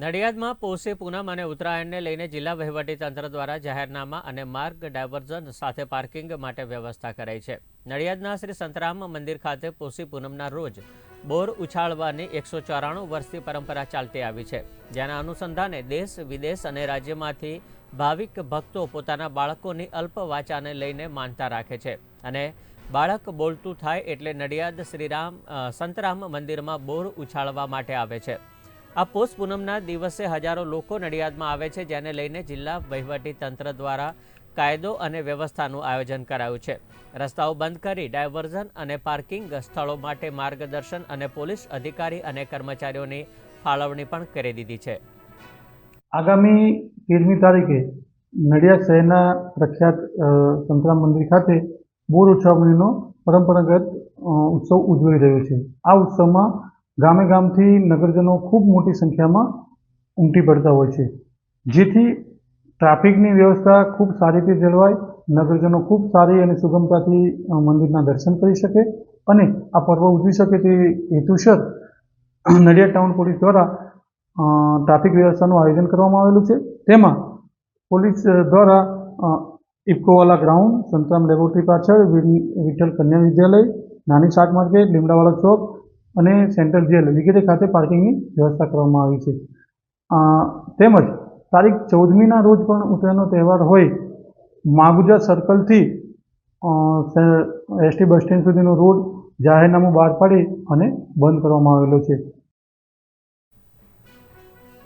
નડિયાદમાં પોષી પૂનમ અને ઉત્તરાયણને લઈને જિલ્લા વહીવટીતંત્ર દ્વારા જાહેરનામા અને માર્ગ ડાયવર્ઝન સાથે પાર્કિંગ માટે વ્યવસ્થા કરાઈ છે. નડિયાદના શ્રી સંતરામ મંદિર ખાતે પોષી પૂનમના રોજ બોર ઉછાળવાની એકસો ચોરાણું વર્ષથી પરંપરા ચાલતી આવી છે. જેના અનુસંધાને દેશ, વિદેશ અને રાજ્યમાંથી ભાવિક ભક્તો પોતાના બાળકોની અલ્પ વાચાને લઈને માનતા રાખે છે. અને બાળક બોલતું થાય એટલે નડિયાદ શ્રીરામ સંતરામ મંદિરમાં બોર ઉછાળવા માટે આવે છે. આ પોષ પૂનમના દિવસે હજારો લોકો નડિયાદમાં આવે છે, જેને લઈને જિલ્લા વહીવટી તંત્ર દ્વારા કાયદો અને વ્યવસ્થાનું આયોજન કરાયું છે. રસ્તાઓ બંધ કરી ડાયવર્ઝન અને પાર્કિંગ સ્થળો માટે માર્ગદર્શન અને પોલીસ અધિકારી અને કર્મચારીઓની ફાળવણી પણ કરી દીધી છે. આગામી તેરમી તારીખે નડિયાદ શહેરના પ્રખ્યાત સંતરામ મંદિર ખાતે બોર ઉછાવણીનો પરંપરાગત ઉત્સવ ઉજવાઈ રહ્યો છે. આ ઉત્સવમાં ગામે ગામથી નગરજનો ખૂબ મોટી સંખ્યામાં ઉમટી પડતા હોય છે. જેથી ટ્રાફિકની વ્યવસ્થા ખૂબ સારી રીતે જળવાય, નગરજનો ખૂબ સારી અને સુગમતાથી મંદિરના દર્શન કરી શકે અને આ પર્વ ઉજવી શકે તે હેતુસર નડિયાદ ટાઉન પોલીસ દ્વારા ટ્રાફિક વ્યવસ્થાનું આયોજન કરવામાં આવેલું છે. તેમાં પોલીસ દ્વારા ઇફકોવાલા ગ્રાઉન્ડ, સંતરામ લેબોરેટરી પાછળ વિઠ્ઠલ કન્યા વિદ્યાલય, નાની શાક માર્કેટ, લીમડાવાળા ચોક અને સેન્ટ્રલ જેલ વગેરે ખાતે પાર્કિંગની વ્યવસ્થા કરવામાં આવી છે. તેમજ તારીખ ચૌદમીના રોજ પણ ઉત્તરાયણનો તહેવાર હોય, માગુજા સર્કલથી એસટી બસ સ્ટેન્ડ સુધીનો રોડ જાહેરનામું બહાર પાડી અને બંધ કરવામાં આવેલો છે.